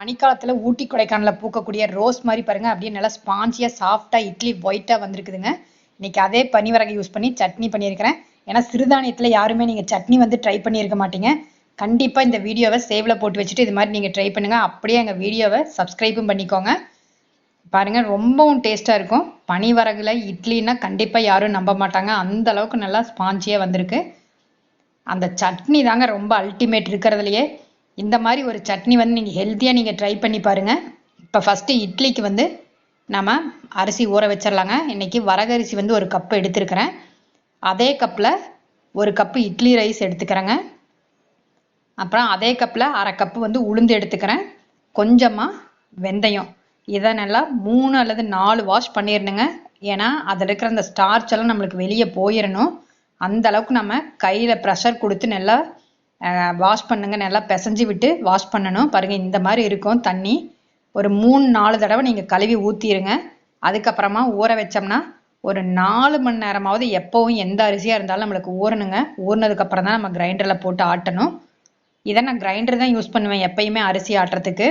பனிக்காலத்தில் ஊட்டி கொடைக்கானலில் பூக்கக்கூடிய ரோஸ் மாதிரி பாருங்க. அப்படியே நல்லா ஸ்பாஞ்சியாக சாஃப்டாக இட்லி ஒயிட்டாக வந்திருக்குதுங்க. இன்னைக்கு அதே பனிவரகை யூஸ் பண்ணி சட்னி பண்ணியிருக்கிறேன். ஏன்னா சிறுதானியத்தில் யாருமே நீங்கள் சட்னி வந்து ட்ரை பண்ணியிருக்க மாட்டீங்க. கண்டிப்பாக இந்த வீடியோவை சேவில் போட்டு வச்சுட்டு இது மாதிரி நீங்கள் ட்ரை பண்ணுங்கள் அப்படியே எங்கள் வீடியோவை சப்ஸ்கிரைபும் பண்ணிக்கோங்க. பாருங்க ரொம்பவும் டேஸ்ட்டாக இருக்கும். பனிவரகுல இட்லின்னா கண்டிப்பாக யாரும் நம்ப மாட்டாங்க. அந்த அளவுக்கு நல்லா ஸ்பாஞ்சியாக வந்திருக்கு. அந்த சட்னி தாங்க ரொம்ப அல்டிமேட் இருக்கிறதுலையே. இந்த மாதிரி ஒரு சட்னி வந்து நீங்கள் ஹெல்த்தியாக நீங்கள் ட்ரை பண்ணி பாருங்கள் இப்போ ஃபஸ்ட்டு இட்லிக்கு வந்து நம்ம அரிசி ஊற வச்சிடலாங்க இன்றைக்கி வரகரிசி வந்து ஒரு கப்பு எடுத்துருக்கிறேன். அதே கப்பில் ஒரு கப்பு இட்லி ரைஸ் எடுத்துக்கிறேங்க. அப்புறம் அதே கப்பில் அரை கப்பு வந்து உளுந்து எடுத்துக்கிறேன். கொஞ்சமாக வெந்தயம். இதை நல்லா மூணு அல்லது நாலு வாஷ் பண்ணிடணுங்க ஏன்னா அதில் இருக்கிற அந்த ஸ்டார்ச் எல்லாம் நம்மளுக்கு வெளியே போயிடணும் அந்த அளவுக்கு நம்ம கையில் ப்ரெஷர் கொடுத்து நல்லா வாஷ் பண்ணுங்க. நல்லா பிசைஞ்சு விட்டு வாஷ் பண்ணணும். பாருங்க இந்த மாதிரி இருக்கும். தண்ணி ஒரு மூணு நாலு தடவை நீங்கள் கழுவி ஊற்றிடுங்க அதுக்கப்புறமா ஊற வச்சோம்னா ஒரு நாலு மணி நேரமாவது எப்போவும் எந்த அரிசியாக இருந்தாலும் நம்மளுக்கு ஊறணுங்க. ஊறினதுக்கப்புறம் தான் நம்ம கிரைண்டரில் போட்டு ஆட்டணும். இதை நான் கிரைண்டர் தான் யூஸ் பண்ணுவேன் எப்பயுமே அரிசி ஆட்டுறதுக்கு.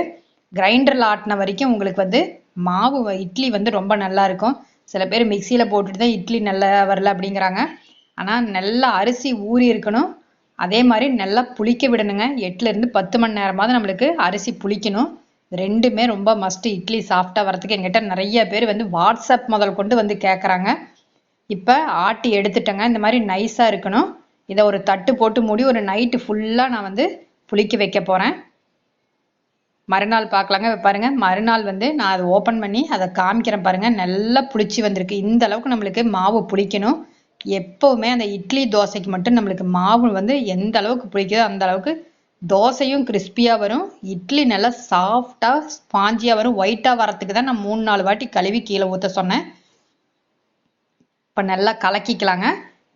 கிரைண்டரில் ஆட்டின வரைக்கும் உங்களுக்கு வந்து மாவு வ- இட்லி வந்து ரொம்ப நல்லா இருக்கும். சில பேர் மிக்சியில் போட்டுட்டு தான் இட்லி நல்லா வரல அப்படிங்கிறாங்க. ஆனால் நல்லா அரிசி ஊறி இருக்கணும். அதே மாதிரி நல்லா புளிக்க விடணுங்க. எட்டுலேருந்து பத்து மணி நேரமாவது நம்மளுக்கு அரிசி புளிக்கணும். ரெண்டுமே ரொம்ப மஸ்ட் இட்லி சாஃப்டாக வரதுக்கு எங்கிட்ட நிறைய பேர் வந்து வாட்ஸ்அப் முதல் கொண்டு வந்து கேட்குறாங்க இப்போ ஆட்டி எடுத்துட்டேங்க. இந்த மாதிரி நைஸாக இருக்கணும். இதை ஒரு தட்டு போட்டு மூடி ஒரு நைட்டு ஃபுல்லாக நான் வந்து புளிக்க வைக்க போகிறேன் மறுநாள் பார்க்கலாங்க. பாருங்கள் பாருங்க. மறுநாள் வந்து நான் அதை ஓப்பன் பண்ணி அதை காமிக்கிறேன் பாருங்கள் நல்லா புளிச்சு வந்திருக்கு. இந்த அளவுக்கு நம்மளுக்கு மாவு புளிக்கணும். எப்பவுமே அந்த இட்லி தோசைக்கு மட்டும் நம்மளுக்கு மாவு வந்து எந்த அளவுக்கு பிடிக்குதோ அந்த அளவுக்கு தோசையும் கிறிஸ்பியாக வரும். இட்லி நல்லா சாஃப்டாக ஸ்பாஞ்சியாக வரும். ஒயிட்டாக வரத்துக்கு தான் நான் மூணு நாலு வாட்டி கழுவி கீழே ஊற்ற சொன்னேன். இப்போ நல்லா கலக்கிக்கலாங்க.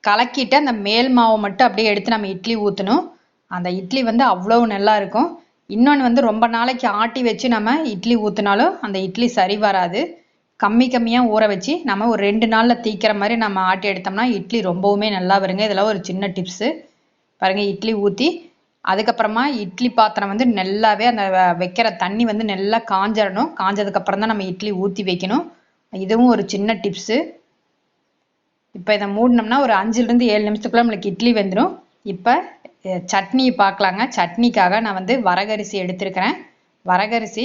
கலக்கிட்டு அந்த மேல் மாவை மட்டும் அப்படியே எடுத்து நம்ம இட்லி ஊற்றணும் அந்த இட்லி வந்து அவ்வளோ நல்லா இருக்கும். இன்னொன்று வந்து ரொம்ப நாளைக்கு ஆட்டி வச்சு நம்ம இட்லி ஊற்றினாலும் அந்த இட்லி சரி வராது. கம்மி கம்மியாக ஊற வச்சு நம்ம ஒரு ரெண்டு நாளில் தீக்கிற மாதிரி நம்ம ஆட்டி எடுத்தோம்னா இட்லி ரொம்பவுமே நல்லா வருங்க. இதெல்லாம் ஒரு சின்ன டிப்ஸு பாருங்கள் இட்லி ஊற்றி அதுக்கப்புறமா இட்லி பாத்திரம் வந்து நல்லாவே அந்த வ- வைக்கிற தண்ணி வந்து நல்லா காஞ்சிடணும் காஞ்சதுக்கப்புறம் தான் நம்ம இட்லி ஊற்றி வைக்கணும். இதுவும் ஒரு சின்ன டிப்ஸு இப்போ இதை மூடினோம்னா ஒரு அஞ்சுலேருந்து ஏழு நிமிஷத்துக்குள்ள நம்மளுக்கு இட்லி வந்துடும் இப்போ சட்னி பார்க்கலாங்க. சட்னிக்காக நான் வந்து வரகரிசி எடுத்திருக்கிறேன். வரகரிசி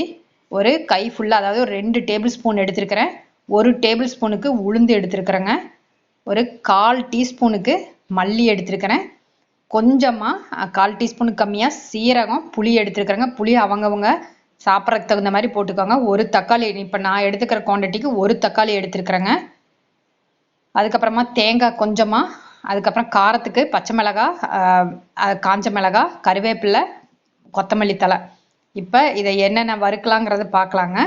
ஒரு கை ஃபுல்லாக அதாவது ஒரு ரெண்டு டேபிள் ஸ்பூன் எடுத்திருக்கிறேன். ஒரு டேபிள் ஸ்பூனுக்கு உளுந்து எடுத்திருக்கிறேங்க. ஒரு கால் டீஸ்பூனுக்கு மல்லி எடுத்திருக்கிறேன். கொஞ்சமாக கால் டீஸ்பூனுக்கு கம்மியாக சீரகம் புளி எடுத்திருக்கிறேங்க. புளி அவங்கவுங்க சாப்பிட்றதுக்கு தகுந்த மாதிரி போட்டுக்கோங்க. ஒரு தக்காளி இப்போ நான் எடுத்துக்கிற குவாண்டிட்டிக்கு ஒரு தக்காளி எடுத்திருக்கிறேங்க. அதுக்கப்புறமா தேங்காய் கொஞ்சமாக அதுக்கப்புறம் காரத்துக்கு பச்சை மிளகாய் காஞ்ச மிளகா கருவேப்பிலை கொத்தமல்லி தழை. இப்போ இதை என்னென்ன வறுக்கலாங்கிறத பார்க்கலாங்க.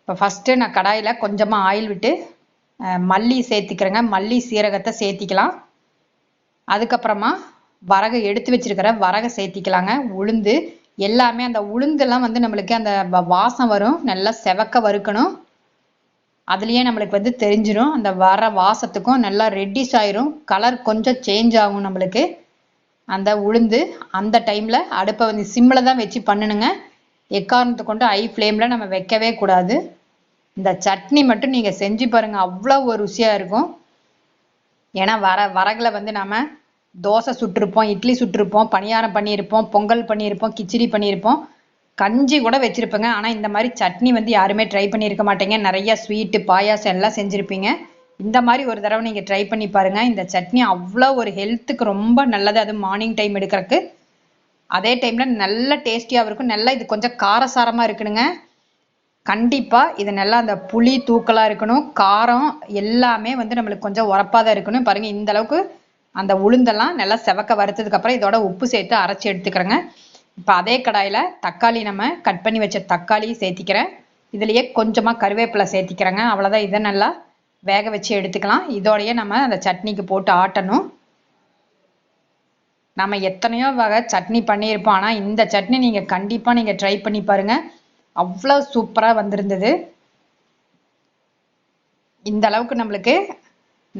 இப்போ ஃபஸ்ட்டு நான் கடாயில் கொஞ்சமாக ஆயில் விட்டு மல்லி சேர்த்திக்கிறேங்க. மல்லி சீரகத்தை சேர்த்திக்கலாம். அதுக்கப்புறமா வரகை எடுத்து வச்சிருக்கிற வரகை சேர்த்திக்கலாங்க. உளுந்து எல்லாமே அந்த உளுந்தெல்லாம் வந்து நம்மளுக்கு அந்த வாசம் வரும். நல்லா செவக்க வறுக்கணும். அதுலேயே நம்மளுக்கு வந்து தெரிஞ்சிரும். அந்த வர வாசத்துக்கும் நல்லா ரெட்டிஷ் ஆயிரும். கலர் கொஞ்சம் சேஞ்ச் ஆகும் நம்மளுக்கு. அந்த உளுந்து அந்த டைமில் அடுப்பை வந்து சிம்மில் தான் வச்சு பண்ணணுங்க எக்காரணத்தை கொண்டு ஹை ஃப்ளேமில் நம்ம வைக்கவே கூடாது. இந்த சட்னி மட்டும் நீங்கள் செஞ்சு பாருங்கள் அவ்வளோ ஒரு ருசியாக இருக்கும். ஏன்னா வர வரகில் வந்து நாம் தோசை சுட்டிருப்போம் இட்லி சுட்டிருப்போம் பணியாரம் பண்ணியிருப்போம் பொங்கல் பண்ணியிருப்போம் கிச்சடி பண்ணியிருப்போம். கஞ்சி கூட வச்சுருப்பேங்க. ஆனால் இந்த மாதிரி சட்னி வந்து யாருமே ட்ரை பண்ணியிருக்க மாட்டேங்க. நிறையா ஸ்வீட்டு பாயாசம் எல்லாம் செஞ்சுருப்பீங்க. இந்த மாதிரி ஒரு தடவை நீங்க ட்ரை பண்ணி பாருங்க. இந்த சட்னி அவ்வளோ ஒரு ஹெல்த்துக்கு ரொம்ப நல்லது. அது மார்னிங் டைம் எடுக்கிறதுக்கு அதே டைம்ல நல்ல டேஸ்டியாகவும் இருக்கும். நல்லா இது கொஞ்சம் காரசாரமாக இருக்கணுங்க. கண்டிப்பாக இது நல்லா அந்த புளி தூக்கலாக இருக்கணும். காரம் எல்லாமே வந்து நம்மளுக்கு கொஞ்சம் உரப்பாக தான் இருக்கணும். பாருங்க இந்த அளவுக்கு அந்த உளுந்தெல்லாம் நல்லா செவக்க வறுத்ததுக்கப்புறம் இதோட உப்பு சேர்த்து அரைச்சி எடுத்துக்கிறேங்க. இப்போ அதே கடாயில் தக்காளி நம்ம கட் பண்ணி வச்ச தக்காளி சேர்த்திக்கிறேன். இதுலயே கொஞ்சமாக கருவேப்பிலை சேர்த்திக்கிறேங்க. அவ்வளோதான் இதை நல்லா வேக வச்சு எடுத்துக்கலாம். இதோடையே நம்ம அந்த சட்னிக்கு போட்டு ஆட்டணும். நம்ம எத்தனையோ வகை சட்னி பண்ணியிருப்போம். ஆனால் இந்த சட்னி நீங்கள் கண்டிப்பாக நீங்கள் ட்ரை பண்ணி பாருங்க. அவ்வளோ சூப்பராக வந்திருந்தது. இந்த அளவுக்கு நம்மளுக்கு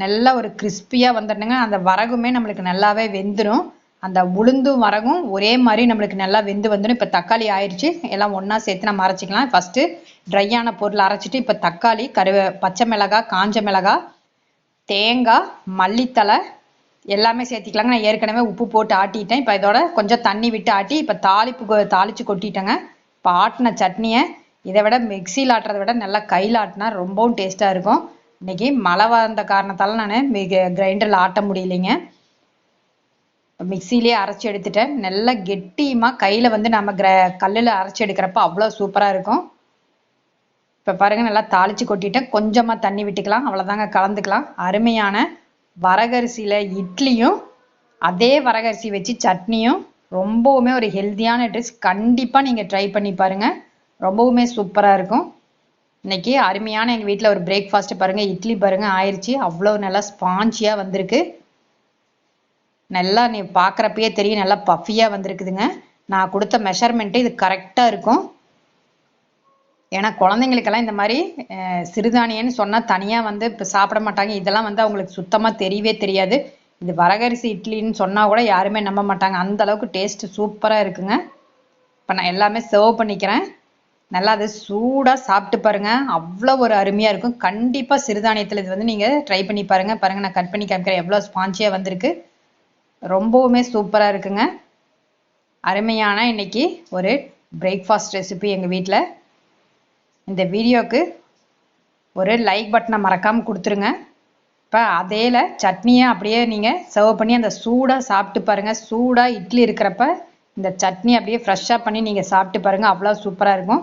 நல்ல ஒரு கிறிஸ்பியாக வந்துடணுங்க அந்த வரகுமே நம்மளுக்கு நல்லாவே வெந்துடும் அந்த உளுந்தும் வரகும் ஒரே மாதிரி நம்மளுக்கு நல்லா வெந்து வந்துடும் இப்போ தக்காளி ஆயிடுச்சு எல்லாம் ஒன்றா சேர்த்து நம்ம அரைச்சிக்கலாம். ஃபஸ்ட்டு ட்ரையான பொருள் அரைச்சிட்டு இப்போ தக்காளி கருவே பச்சை மிளகாய் காஞ்ச மிளகாய் தேங்காய் மல்லித்தலை எல்லாமே சேர்த்திக்கலாங்க. நான் ஏற்கனவே உப்பு போட்டு ஆட்டிட்டேன். இப்போ இதோட கொஞ்சம் தண்ணி விட்டு ஆட்டி இப்போ தாளிப்பு தாளித்து தாளிச்சு கொட்டிட்டேங்க. இப்போ ஆட்டின சட்னியை இதை விட மிக்சியில் ஆட்டுறதை விட நல்லா கையில் ஆட்டினா ரொம்பவும் டேஸ்ட்டாக இருக்கும். இன்னைக்கு மழை வந்த காரணத்தால் நான் மிக கிரைண்டரில் ஆட்ட முடியலைங்க. மிக்சியிலே அரைச்சி எடுத்துட்டேன். நல்லா கெட்டியமாக கையில் வந்து நம்ம கிர கல்லில் அரைச்சி எடுக்கிறப்ப அவ்வளோ சூப்பராக இருக்கும். இப்போ பாருங்க நல்லா தாளிச்சு கொட்டிட்டேன். கொஞ்சமாக தண்ணி விட்டுக்கலாம். அவ்வளோதாங்க கலந்துக்கலாம். அருமையான வரகரிசியில் இட்லியும் அதே வரகரிசி வச்சு சட்னியும் ரொம்பவுமே ஒரு ஹெல்த்தியான டிஷ் கண்டிப்பாக நீங்கள் ட்ரை பண்ணி பாருங்க. ரொம்பவுமே சூப்பராக இருக்கும். இன்னைக்கு அருமையான எங்கள் வீட்டில் ஒரு பிரேக்ஃபாஸ்ட் பாருங்க. இட்லி பாருங்க ஆயிடுச்சு அவ்வளோ நல்லா ஸ்பாஞ்சியாக வந்திருக்கு. நல்லா நீ பார்க்குறப்பயே தெரியும் நல்லா பஃபியாக வந்திருக்குதுங்க. நான் கொடுத்த மெஷர்மெண்ட்டு இது கரெக்டாக இருக்கும். ஏன்னா குழந்தைங்களுக்கெல்லாம் இந்த மாதிரி சிறுதானியன்னு சிறுதானியம்னு சொன்னால் தனியாக வந்து இப்போ சாப்பிட மாட்டாங்க. இதெல்லாம் வந்து அவங்களுக்கு சுத்தமாக தெரியவே தெரியாது. இது வரகரிசி இட்லின்னு சொன்னால் கூட யாருமே நம்ப மாட்டாங்க. அந்த அளவுக்கு டேஸ்ட் சூப்பராக இருக்குங்க. இப்போ நான் எல்லாமே சர்வ் பண்ணிக்கிறேன். நல்லா அது சூடாக சாப்பிட்டு பாருங்க. அவ்வளோ ஒரு அருமையாக இருக்கும். கண்டிப்பாக சிறுதானியத்தில் இது வந்து நீங்கள் ட்ரை பண்ணி பாருங்க. பாருங்க நான் கட் பண்ணி காமிக்கிறேன். எவ்வளோ ஸ்பான்ச்சியாக வந்திருக்கு. ரொம்பவுமே சூப்பராக இருக்குங்க. அருமையான இன்னைக்கு ஒரு பிரேக்ஃபாஸ்ட் ரெசிபி எங்கள் வீட்டில் இந்த வீடியோக்கு ஒரு லைக் பட்டனை மறக்காமல் கொடுத்துருங்க. இப்போ அதேல சட்னியை அப்படியே நீங்கள் சர்வ் பண்ணி அந்த சூடாக சாப்பிட்டு பாருங்கள் சூடாக இட்லி இருக்கிறப்ப இந்த சட்னி அப்படியே ஃப்ரெஷ்ஷாக பண்ணி நீங்கள் சாப்பிட்டு பாருங்கள் அவ்வளோ சூப்பராக இருக்கும்.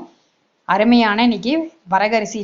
அருமையான இன்னைக்கு வரகரிசி